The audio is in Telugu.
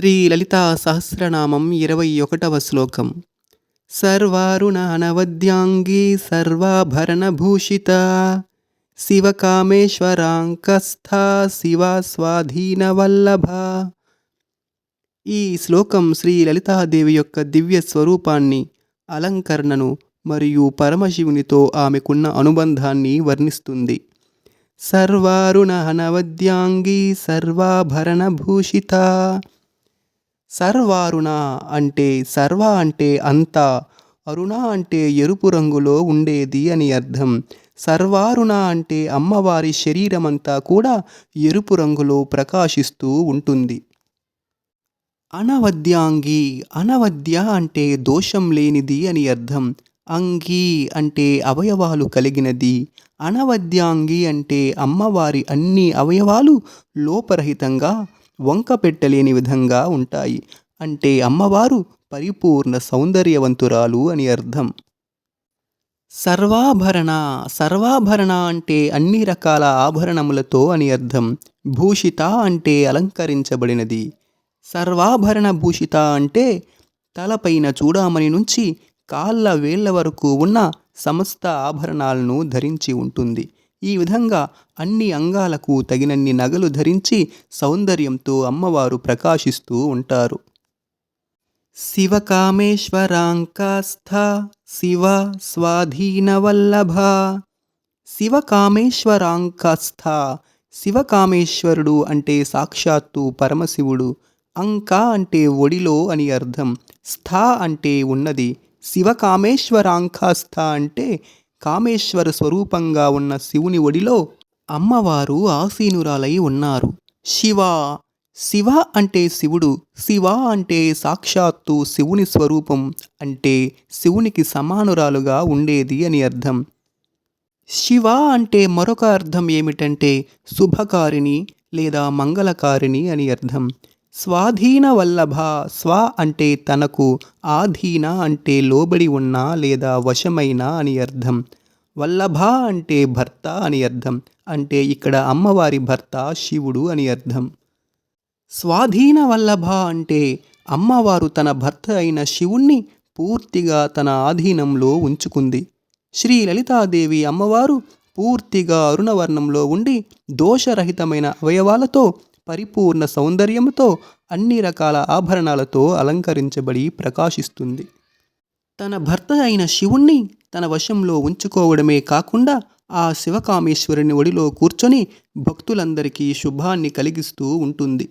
శ్రీ లలితా సహస్రనామం ఇరవై ఒకటవ శ్లోకం. సర్వారుణ అనవద్యాంగీ సర్వాభరణభూషిత శివకామేశ్వరాంకస్థ శివ స్వాధీనవల్లభ ఈ శ్లోకం శ్రీ లలితాదేవి యొక్క దివ్య స్వరూపాన్ని అలంకరణను మరియు పరమశివునితో ఆమెకున్న అనుబంధాన్ని వర్ణిస్తుంది. సర్వారుణ అనవద్యాంగీ సర్వాభరణభూషిత సర్వారుణ అంటే సర్వ అంటే అంతా అరుణ అంటే ఎరుపు రంగులో ఉండేది అని అర్థం. సర్వారుణ అంటే అమ్మవారి శరీరమంతా కూడా ఎరుపు రంగులో ప్రకాశిస్తూ ఉంటుంది. అనవద్యాంగి అనవద్య అంటే దోషం లేనిది అని అర్థం. అంగి అంటే అవయవాలు కలిగినది. అనవద్యాంగి అంటే అమ్మవారి అన్ని అవయవాలు లోపరహితంగా వంక పెట్టలేని విధంగా ఉంటాయి. అంటే అమ్మవారు పరిపూర్ణ సౌందర్యవంతురాలు అని అర్థం. సర్వాభరణ సర్వాభరణ అంటే అన్ని రకాల ఆభరణములతో అని అర్థం. భూషిత అంటే అలంకరించబడినది. సర్వాభరణ భూషిత అంటే తలపైన చూడామణి నుంచి కాళ్ళ వేళ్ళ వరకు ఉన్న సమస్త ఆభరణాలను ధరించి ఉంటుంది. ఈ విధంగా అన్ని అంగాలకు తగినన్ని నగలు ధరించి సౌందర్యంతో అమ్మవారు ప్రకాశిస్తూ ఉంటారు. శివకామేశ్వరాంకాస్థ శివ స్వాధీనవల్లభ. శివకామేశ్వరాంకాస్థ శివకామేశ్వరుడు అంటే సాక్షాత్తు పరమశివుడు అంక అంటే ఒడిలో అని అర్థం స్థ అంటే ఉన్నది శివకామేశ్వరాంకాస్థ అంటే కామేశ్వర స్వరూపంగా ఉన్న శివుని ఒడిలో అమ్మవారు ఆసీనురాలై ఉన్నారు. శివ శివ అంటే శివుడు శివ అంటే సాక్షాత్తు శివుని స్వరూపం అంటే శివునికి సమానురాలుగా ఉండేది అని అర్థం. శివ అంటే మరొక అర్థం ఏమిటంటే శుభకారిణి లేదా మంగళకారిణి అని అర్థం. స్వాధీన వల్లభ స్వ అంటే తనకు ఆధీన అంటే లోబడి ఉన్న లేదా వశమైన అని అర్థం. వల్లభ అంటే భర్త అని అర్థం. అంటే ఇక్కడ అమ్మవారి భర్త శివుడు అని అర్థం. స్వాధీన వల్లభ అంటే అమ్మవారు తన భర్త అయిన శివుణ్ణి పూర్తిగా తన ఆధీనంలో ఉంచుకుంది. శ్రీ లలితాదేవి అమ్మవారు పూర్తిగా అరుణవర్ణంలో ఉండి దోషరహితమైన అవయవాలతో పరిపూర్ణ సౌందర్యంతో అన్ని రకాల ఆభరణాలతో అలంకరించబడి ప్రకాశిస్తుంది. తన భర్త అయిన శివుణ్ణి తన వశంలో ఉంచుకోవడమే కాకుండా ఆ శివకామేశ్వరుని ఒడిలో కూర్చొని భక్తులందరికీ శుభాన్ని కలిగిస్తూ ఉంటుంది.